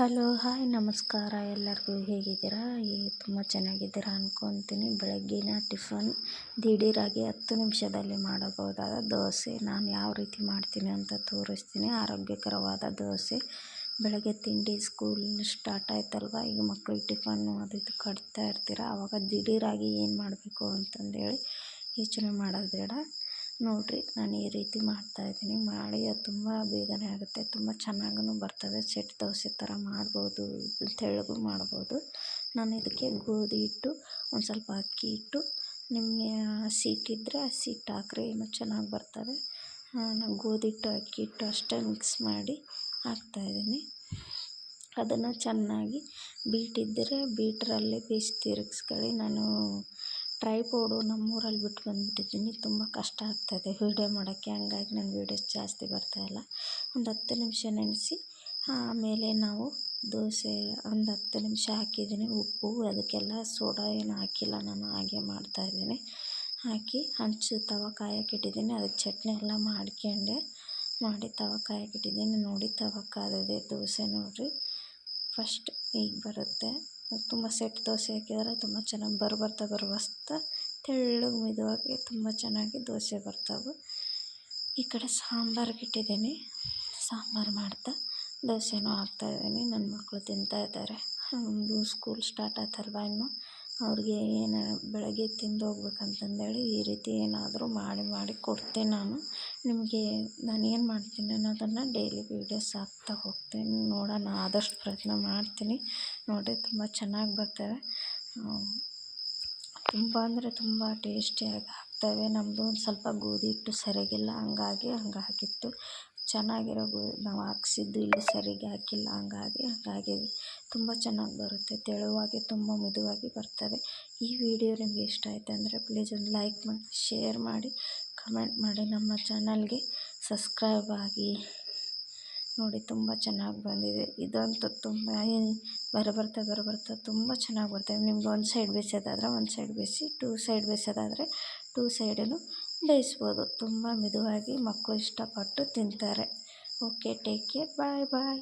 Hello, hi, ನಮಸ್ಕಾರ. ಎಲ್ಲರಿಗೂ ಹೇಗಿದ್ದೀರಾ? ಈ ತುಂಬ ಚೆನ್ನಾಗಿದ್ದೀರಾ ಅಂದ್ಕೊತೀನಿ ಬೆಳಗ್ಗಿನ ಟಿಫನ್ ದಿಢೀರಾಗಿ ಹತ್ತು ನಿಮಿಷದಲ್ಲಿ ಮಾಡಬಹುದಾದ ದೋಸೆ. ನಾನು ಯಾವ ರೀತಿ ಮಾಡ್ತೀನಿ ಅಂತ ತೋರಿಸ್ತೀನಿ. ಆರೋಗ್ಯಕರವಾದ ದೋಸೆ. ಬೆಳಗ್ಗೆ ತಿಂಡಿ ಸ್ಕೂಲ್ ಸ್ಟಾರ್ಟ್ ಆಯ್ತಲ್ವ? ಈಗ ಮಕ್ಕಳಿಗೆ ಟಿಫನ್ನು ಅದು ಇದು ಕಟ್ತಾ ಇರ್ತೀರ? ಆವಾಗ ದಿಢೀರಾಗಿ ಏನು ಮಾಡಬೇಕು ಅಂತಂದೇಳಿ ಯೋಚನೆ ಮಾಡೋದು ಬೇಡ. ನೋಡಿರಿ, ನಾನು ಈ ರೀತಿ ಮಾಡ್ತಾಯಿದ್ದೀನಿ ಮಾಡಿ ಅದು ತುಂಬ ಬೇಗನೆ ಆಗುತ್ತೆ. ತುಂಬ ಚೆನ್ನಾಗೂ ಬರ್ತದೆ. ಸೆಟ್ ದೋಸೆ ಥರ ಮಾಡ್ಬೋದು ತೆಳ್ಳಗೂ ಮಾಡ್ಬೋದು. ನಾನು ಇದಕ್ಕೆ ಗೋಧಿ ಹಿಟ್ಟು, ಒಂದು ಸ್ವಲ್ಪ ಅಕ್ಕಿ ಹಿಟ್ಟು, ನಿಮಗೆ ಹಸಿ ಹಿಟ್ಟಿದ್ರೆ ಹಸಿ ಹಿಟ್ಟು ಹಾಕ್ರಿ, ಇನ್ನೂ ಚೆನ್ನಾಗಿ ಬರ್ತವೆ. ನಾನು ಗೋಧಿ ಹಿಟ್ಟು, ಅಕ್ಕಿ ಹಿಟ್ಟು ಅಷ್ಟೇ ಮಿಕ್ಸ್ ಮಾಡಿ ಹಾಕ್ತಾಯಿದ್ದೀನಿ ಅದನ್ನು ಚೆನ್ನಾಗಿ ಬೀಟಿದ್ದರೆ ಬೀಟ್ರಲ್ಲಿ ಬೀಸ್ ತಿರುಗಿಸ್ಕೊಳ್ಳಿ. ನಾನು ಟ್ರೈಪೋಡು ನಮ್ಮೂರಲ್ಲಿ ಬಿಟ್ಟು ಬಂದುಬಿಟ್ಟಿದ್ದೀನಿ. ತುಂಬ ಕಷ್ಟ ಆಗ್ತಾಯಿದೆ ವೀಡಿಯೋ ಮಾಡೋಕ್ಕೆ. ಹಂಗಾಗಿ ನನ್ನ ವೀಡಿಯೋಸ್ ಜಾಸ್ತಿ ಬರ್ತಾಯಿಲ್ಲ ಒಂದು ಹತ್ತು ನಿಮಿಷ ನೆನೆಸಿ, ಆಮೇಲೆ ನಾವು ದೋಸೆ ಒಂದು ಹತ್ತು ನಿಮಿಷ ಹಾಕಿದ್ದೀನಿ. ಉಪ್ಪು, ಅದಕ್ಕೆಲ್ಲ ಸೋಡಾ ಏನು ಹಾಕಿಲ್ಲ. ನಾನು ಹಾಗೆ ಮಾಡ್ತಾಯಿದ್ದೀನಿ ಹಾಕಿ ಹಂಚು ತವ ಕಾಯಕ್ಕೆ ಇಟ್ಟಿದ್ದೀನಿ ಅದಕ್ಕೆ ಚಟ್ನಿ ಎಲ್ಲ ಮಾಡ್ಕೊಂಡೆ. ಮಾಡಿ ತವ ಕಾಯಕ್ಕೆ ಇಟ್ಟಿದ್ದೀನಿ ನೋಡಿ ತವ ಕಾದಿದೆ ದೋಸೆ ನೋಡಿರಿ. ಫಸ್ಟ್ ಈಗ ಬರುತ್ತೆ. ತುಂಬ ಸೆಟ್ ದೋಸೆ ಹಾಕಿದರೆ ತುಂಬ ಚೆನ್ನಾಗಿ ಬರು ಬರ್ತಾ ಬರು ಬರ್ತಾ ತೆಳ್ಳಗೆ ಮಿದುವಾಗಿ ತುಂಬ ಚೆನ್ನಾಗಿ ದೋಸೆ ಬರ್ತವೆ. ಈ ಕಡೆ ಸಾಂಬಾರಿಗೆ ಇಟ್ಟಿದ್ದೀನಿ. ಸಾಂಬಾರು ಮಾಡ್ತಾ ದೋಸೆನೂ ಹಾಕ್ತಾಯಿದ್ದೀನಿ ನನ್ನ ಮಕ್ಕಳು ತಿಂತಾಯಿದ್ದಾರೆ ಒಂದು ಸ್ಕೂಲ್ ಸ್ಟಾರ್ಟ್ ಆಯ್ತಲ್ವ ಇನ್ನು. ಅವ್ರಿಗೆ ಏನು ಬೆಳಗ್ಗೆ ತಿಂದು ಹೋಗ್ಬೇಕಂತಂದೇಳಿ ಈ ರೀತಿ ಏನಾದರೂ ಮಾಡಿ ಮಾಡಿ ಕೊಡ್ತೀನಿ ನಾನು. ನಿಮಗೆ ನಾನು ಏನು ಮಾಡ್ತೀನಿ ಅನ್ನೋದನ್ನು ಡೈಲಿ ವೀಡಿಯೋಸ್ ಹಾಕ್ತಾ ಹೋಗ್ತೀನಿ. ನೋಡೋಣ, ಆದಷ್ಟು ಪ್ರಯತ್ನ ಮಾಡ್ತೀನಿ. ನೋಡಿ ತುಂಬ ಚೆನ್ನಾಗಿ ಬರ್ತವೆ. ತುಂಬ ಅಂದರೆ ತುಂಬ ಟೇಸ್ಟಿಯಾಗಿ ಆಗ್ತವೆ. ನಮ್ಮದು ಒಂದು ಸ್ವಲ್ಪ ಗೋಧಿ ಹಿಟ್ಟು ಸರಿಯಾಗಿಲ್ಲ ಹಂಗಾಗಿ ಹಂಗಾಗಿತ್ತು ಚೆನ್ನಾಗಿರೋ ನಾವು ಹಾಕ್ಸಿದ್ದು ಇಲ್ಲಿ ಸರಿಗೆ ಹಾಕಿಲ್ಲ, ಹಂಗಾಗಿ ಹಂಗಾಗಿದೆ ತುಂಬ ಚೆನ್ನಾಗಿ ಬರುತ್ತೆ, ತೆಳುವಾಗಿ ತುಂಬ ಮೆದುವಾಗಿ ಬರ್ತವೆ. ಈ ವಿಡಿಯೋ ನಿಮಗೆ ಇಷ್ಟ ಆಯಿತು ಅಂದರೆ ಪ್ಲೀಸ್ ಒಂದು ಲೈಕ್ ಮಾಡಿ ಶೇರ್ ಮಾಡಿ ಕಮೆಂಟ್ ಮಾಡಿ, ನಮ್ಮ ಚಾನಲ್ಗೆ ಸಬ್ಸ್ಕ್ರೈಬ್ ಆಗಿ. ನೋಡಿ, ತುಂಬ ಚೆನ್ನಾಗಿ ಬಂದಿದೆ. ಇದಂತೂ ತುಂಬ ಬರಬರ್ತಾ ಬರಬರ್ತಾ ತುಂಬ ಚೆನ್ನಾಗಿ ಬರ್ತವೆ. ನಿಮ್ಗೆ ಒಂದು ಸೈಡ್ ಬೇಯಿಸೋದಾದ್ರೆ ಒಂದು ಸೈಡ್ ಬೇಯಿಸಿ ಟೂ ಸೈಡ್ ಬೇಯಿಸೋದಾದರೆ ಟೂ ಸೈಡೂ ಬೇಯಿಸ್ಬೋದು ತುಂಬ ಮೆದುವಾಗಿ ಮಕ್ಕಳು ಇಷ್ಟಪಟ್ಟು ತಿಂತಾರೆ. Okay take care bye bye